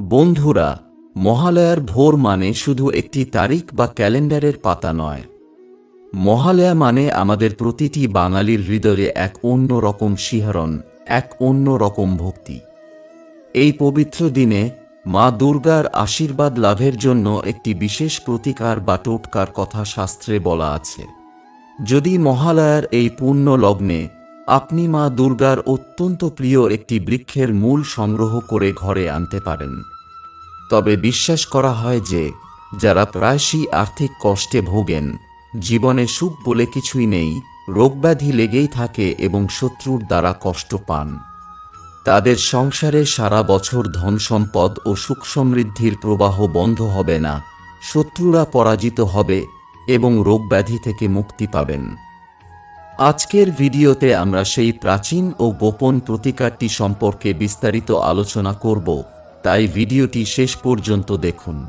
বন্ধুরা, মহালয়ার ভোর মানে শুধু একটি তারিখ বা ক্যালেন্ডারের পাতা নয়। মহালয়া মানে আমাদের প্রতিটি বাঙালির হৃদয়ে এক অন্য রকম শিহরণ, এক অন্য রকম ভক্তি। এই পবিত্র দিনে মা দুর্গার আশীর্বাদ লাভের জন্য একটি বিশেষ প্রতিকার বা টোটকার কথা শাস্ত্রে বলা আছে। যদি মহালয়ার এই পূর্ণ লগ্নে আপনি মা দুর্গার অত্যন্ত প্রিয় একটি বৃক্ষের মূল সংগ্রহ করে ঘরে আনতে পারেন। তবে বিশ্বাস করা হয় যে, যারা প্রায়শই আর্থিক কষ্টে ভোগেন, জীবনে সুখ বলে কিছুই নেই, রোগব্যাধি লেগেই থাকে এবং শত্রুর দ্বারা কষ্ট পান। তাদের সংসারে সারা বছর ধন সম্পদ ও সুখ সমৃদ্ধির প্রবাহ বন্ধ হবে না, শত্রুরা পরাজিত হবে এবং রোগব্যাধি থেকে মুক্তি পাবেন। আজকের ভিডিওতে আমরা সেই প্রাচীন ও গোপন প্রতিকারটি সম্পর্কে বিস্তারিত আলোচনা করব, তাই ভিডিওটি শেষ পর্যন্ত দেখুন।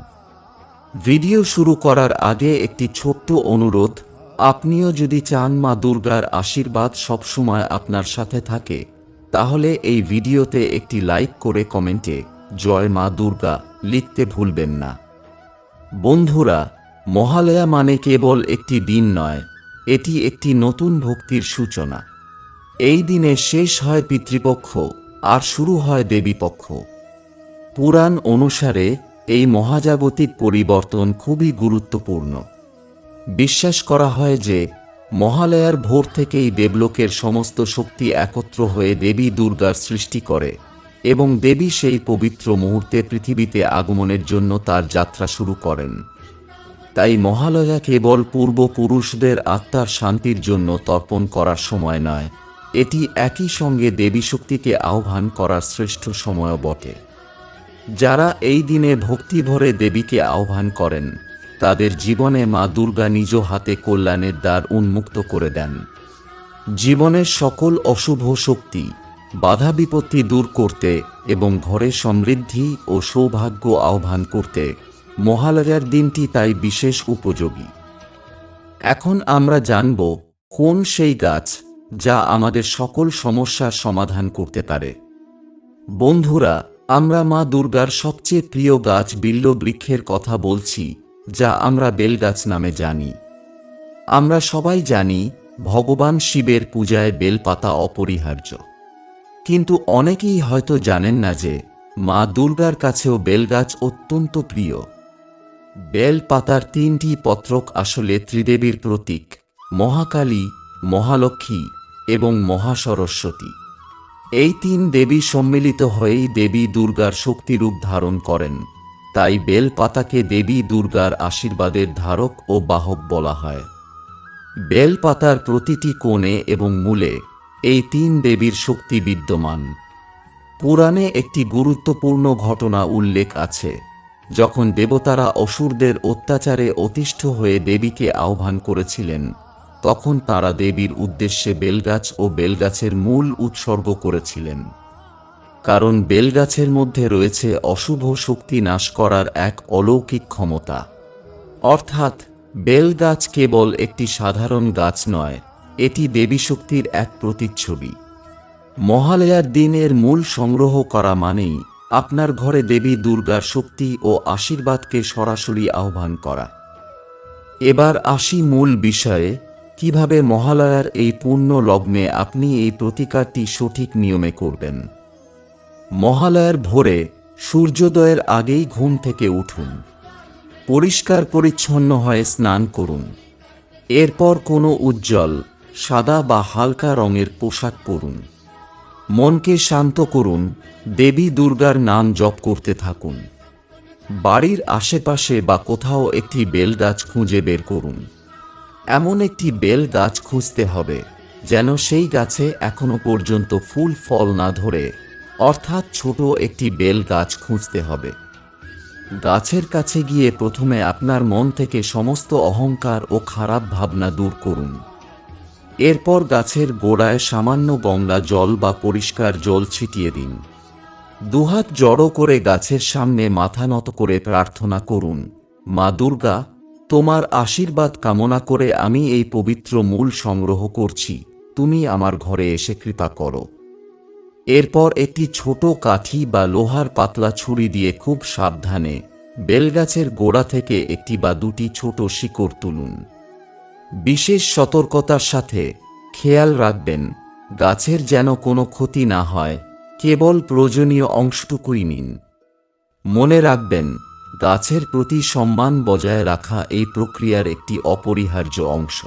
ভিডিও শুরু করার আগে একটি ছোট্ট অনুরোধ, আপনিও যদি চান মা দুর্গার আশীর্বাদ সবসময় আপনার সাথে থাকে, তাহলে এই ভিডিওতে একটি লাইক করে কমেন্টে, জয় মা দুর্গা লিখতে ভুলবেন না। বন্ধুরা, মহালয়া মানে কেবল একটি দিন নয় এটি একটি নতুন ভক্তির সূচনা। এই দিনে শেষ হয় পিতৃপক্ষ, আর শুরু হয় দেবীপক্ষ। পুরাণ অনুসারে এই মহাজাগতিক পরিবর্তন খুবই গুরুত্বপূর্ণ। বিশ্বাস করা হয় যে, মহালয়ার ভোর থেকেই দেবলোকের সমস্ত শক্তি একত্র হয়ে দেবী দুর্গার সৃষ্টি করে, এবং দেবী সেই পবিত্র মুহূর্তে পৃথিবীতে আগমনের জন্য তার যাত্রা শুরু করেন। তাই মহালয়া কেবল পূর্বপুরুষদের আত্মার শান্তির জন্য তর্পণ করার সময় নয়, এটি একই সঙ্গে দেবী শক্তিকে আহ্বান করার শ্রেষ্ঠ সময়ও বটে। যারা এই দিনে ভক্তি ভরে দেবীকে আহ্বান করেন, তাদের জীবনে মা দুর্গা নিজ হাতে কল্যাণের দ্বার উন্মুক্ত করে দেন। জীবনের সকল অশুভ শক্তি, বাধা বিপত্তি দূর করতে এবং ঘরে সমৃদ্ধি ও সৌভাগ্য আহ্বান করতে মহালয়ার দিনটি তাই বিশেষ উপযোগী। এখন আমরা জানব কোন সেই গাছ যা আমাদের সকল সমস্যার সমাধান করতে পারে। বন্ধুরা, আমরা মা দুর্গার সবচেয়ে প্রিয় গাছ বিল্ল বৃক্ষের কথা বলছি, যা আমরা বেলগাছ নামে জানি। আমরা সবাই জানি, ভগবান শিবের পূজায় বেলপাতা অপরিহার্য। কিন্তু অনেকেই হয়তো জানেন না যে, মা দুর্গার কাছেও বেলগাছ অত্যন্ত প্রিয়। বেল পাতার তিনটি পত্রক আসলে ত্রিদেবীর প্রতীক, মহাকালী, মহালক্ষ্মী এবং মহাসরস্বতী। এই তিন দেবী সম্মিলিত হয়েই দেবী দুর্গার শক্তিরূপ ধারণ করেন। তাই বেল পাতাকে দেবী দুর্গার আশীর্বাদের ধারক ও বাহক বলা হয়। বেল পাতার প্রতিটি কোণে এবং মূলে এই তিন দেবীর শক্তি বিদ্যমান। পুরাণে একটি গুরুত্বপূর্ণ ঘটনা উল্লেখ আছে। যখন দেবতারা অসুরদের অত্যাচারে অতিষ্ঠ হয়ে দেবীকে আহ্বান করেছিলেন, তখন তারা দেবীর উদ্দেশ্যে বেলগাছ ও বেলগাছের মূল উৎসর্গ করেছিলেন। কারণ বেলগাছের মধ্যে রয়েছে অশুভ শক্তি নাশ করার এক অলৌকিক ক্ষমতা। অর্থাৎ, বেলগাছ কেবল একটি সাধারণ গাছ নয়, এটি দেবী শক্তির এক প্রতিচ্ছবি। মহালয়ার দিনের মূল সংগ্রহ করা মানেই আপনার ঘরে দেবী দুর্গার শক্তি ও আশীর্বাদকে সরাসরি আহ্বান করা। এবার আসি মূল বিষয়ে, কীভাবে মহালয়ার এই পূর্ণ লগ্নে আপনি এই প্রতিকারটি সঠিক নিয়মে করবেন। মহালয়ার ভোরে সূর্যোদয়ের আগেই ঘুম থেকে উঠুন। পরিষ্কার পরিচ্ছন্ন হয়ে স্নান করুন। এরপর কোনো উজ্জ্বল, সাদা বা হালকা রঙের পোশাক পরুন। মনকে শান্ত করুন, দেবী দুর্গার নাম জপ করতে থাকুন। বাড়ির আশেপাশে বা কোথাও একটি বেল গাছ খুঁজে বের করুন। এমন একটি বেল গাছ খুঁজতে হবে, যেন সেই গাছে এখনও পর্যন্ত ফুল, ফল না ধরে। অর্থাৎ ছোট একটি বেল গাছ খুঁজতে হবে। গাছের কাছে গিয়ে প্রথমে আপনার মন থেকে সমস্ত অহংকার ও খারাপ ভাবনা দূর করুন। এরপর গাছের গোড়ায় সামান্য গঙ্গা জল বা পরিষ্কার জল ছিটিয়ে দিন। দুহাত জড়ো করে গাছের সামনে মাথা নত করে প্রার্থনা করুন, মা দুর্গা, তোমার আশীর্বাদ কামনা করে আমি এই পবিত্র মূল সংগ্রহ করছি, তুমি আমার ঘরে এসে কৃপা করো এরপর একটি ছোট কাঠি বা লোহার পাতলা ছুরি দিয়ে খুব সাবধানে বেলগাছের গোড়া থেকে একটি বা দুটি ছোট শিকড় তুলুন। বিশেষ সতর্কতার সাথে খেয়াল রাখবেন, গাছের যেন কোনো ক্ষতি না হয়, কেবল প্রয়োজনীয় অংশটুকুই নিন। মনে রাখবেন, গাছের প্রতি সম্মান বজায় রাখা এই প্রক্রিয়ার একটি অপরিহার্য অংশ।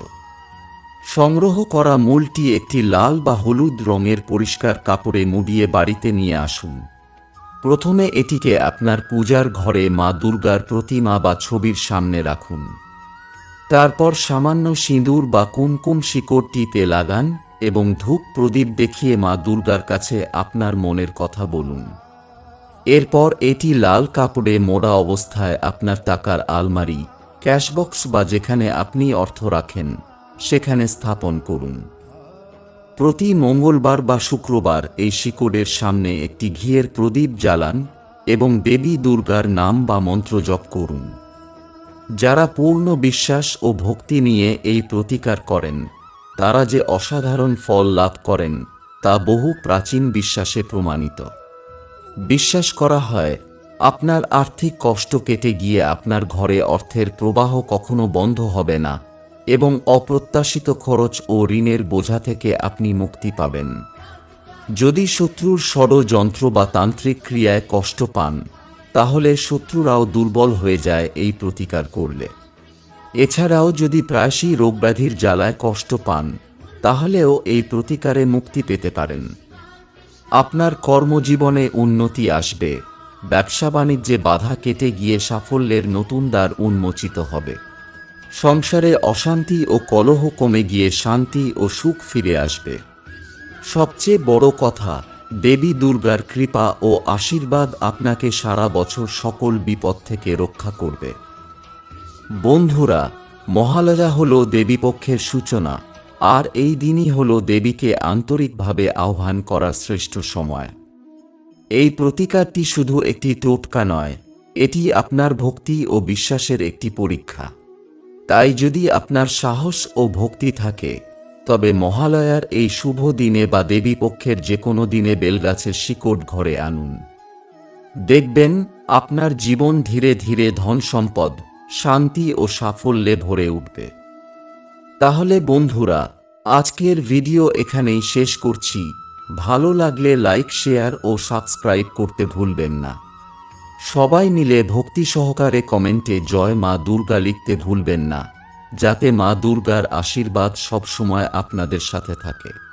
সংগ্রহ করা মূলটি একটি লাল বা হলুদ রঙের পরিষ্কার কাপড়ে মুড়িয়ে বাড়িতে নিয়ে আসুন। প্রথমে এটিকে আপনার পূজার ঘরে মা দুর্গার প্রতিমা বা ছবির সামনে রাখুন। তারপর সামান্য সিঁদুর বা কুমকুম শিকড়টিতে লাগান এবং ধূপ প্রদীপ দেখিয়ে মা দুর্গার কাছে আপনার মনের কথা বলুন। এরপর এটি লাল কাপড়ে মোড়া অবস্থায় আপনার টাকার আলমারি, ক্যাশবক্স বা যেখানে আপনি অর্থ রাখেন, সেখানে স্থাপন করুন। প্রতি মঙ্গলবার বা শুক্রবার এই শিকড়ের সামনে একটি ঘিয়ের প্রদীপ জ্বালান এবং দেবী দুর্গার নাম বা মন্ত্র জপ করুন। যারা পূর্ণ বিশ্বাস ও ভক্তি নিয়ে এই প্রতিকার করেন, তারা যে অসাধারণ ফল লাভ করেন, তা বহু প্রাচীন বিশ্বাসে প্রমাণিত। বিশ্বাস করা হয়, আপনার আর্থিক কষ্ট কেটে গিয়ে আপনার ঘরে অর্থের প্রবাহ কখনো বন্ধ হবে না এবং অপ্রত্যাশিত খরচ ও ঋণের বোঝা থেকে আপনি মুক্তি পাবেন। যদি শত্রুর ষড়যন্ত্র বা তান্ত্রিক ক্রিয়ায় কষ্ট পান তাহলে শত্রুরাও দুর্বল হয়ে যায় এই প্রতিকার করলে। এছাড়াও যদি প্রায়শই রোগব্যাধির জ্বালায় কষ্ট পান, তাহলেও এই প্রতিকারে মুক্তি পেতে পারেন। আপনার কর্মজীবনে উন্নতি আসবে, ব্যবসা বাণিজ্যে বাধা কেটে গিয়ে সাফল্যের নতুন দ্বার উন্মোচিত হবে। সংসারে অশান্তি ও কলহ কমে গিয়ে শান্তি ও সুখ ফিরে আসবে। সবচেয়ে বড় কথা দেবী দুর্গার কৃপা ও আশীর্বাদ আপনাকে সারা বছর সকল বিপদ থেকে রক্ষা করবে। বন্ধুরা, মহালয়া হল দেবীপক্ষের সূচনা, আর এই দিনই হল দেবীকে আন্তরিকভাবে আহ্বান করার শ্রেষ্ঠ সময়। এই প্রতিকারটি শুধু একটি টোটকা নয়, এটি আপনার ভক্তি ও বিশ্বাসের একটি পরীক্ষা। তাই যদি আপনার সাহস ও ভক্তি থাকে তবে মহালয়ার এই শুভ দিনে বা দেবী পক্ষের যে কোনো দিনে বেলগাছের শিকড় ঘরে আনুন। দেখবেন, আপনার জীবন ধীরে ধীরে ধন সম্পদ, শান্তি ও সাফল্যে ভরে উঠবে। তাহলে বন্ধুরা, আজকের ভিডিও এখানেই শেষ করছি। ভালো লাগলে লাইক, শেয়ার ও সাবস্ক্রাইব করতে ভুলবেন না। সবাই মিলে ভক্তি সহকারে কমেন্টে জয় মা দুর্গা লিখতে ভুলবেন না। যাতে মা দুর্গার আশীর্বাদ সবসময় আপনাদের সাথে থাকে।